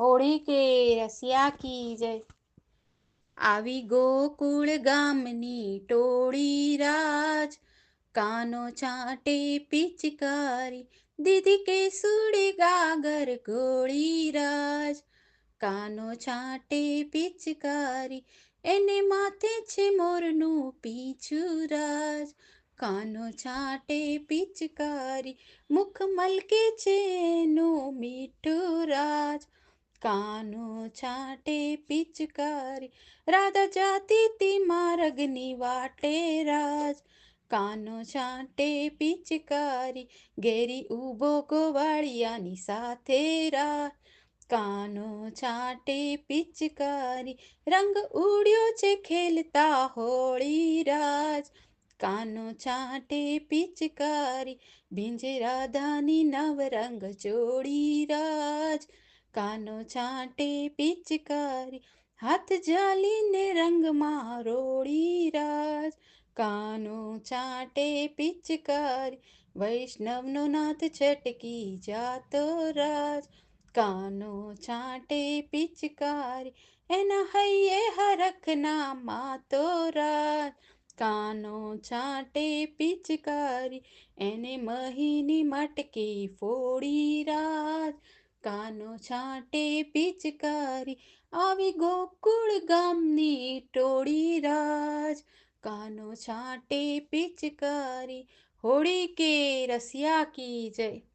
હોળી કે રસિયા કી જય. આવી ગોકુળ ગામની ટોળી રાજ, કાનો છાંટે પિચકારી, દીદી કે સુડી ગાગર ગોળી રાજ. કાનો છાંટે પિચકારી, એને માથે છે મોરનું પીછું રાજ. કાનો છાંટે પિચકારી, મુખ મલકે છે એનું મીઠું કાનો છાટે પિચકારી, રાધા જાતી તી મારગની વાટે રાજ. કાનો છાંટે પિચકારી, ઘેરી ઊભો ગોવાળિયાની સાથે રાજ. કાનો છાંટે પિચકારી, રંગ ઉડ્યો છે ખેલતા હોળી રાજ. કાનો છાંટે પિચકારી, ભીંજે રાધાની નવરંગ જોડી રાજ. કાનો છાંટે પિચકારી હાથ જાલીને રંગમાં રોળી રાજ. કાનો છાંટે પિચકારી વૈષ્ણવનો નાથ છટકી જાતો રાજ. કાનો છાંટે પિચકારી એના હૈયે હરખના માતો રાજ. કાનો છાંટે પિચકારી એને મહીની મટકી ફોડી રાજ. કાનો છાંટે પિચકારી આવી ગોકુળ ગામની ટોળી રાજ. કાનો છાંટે પિચકારી, હોળી કે રસિયા કી જય?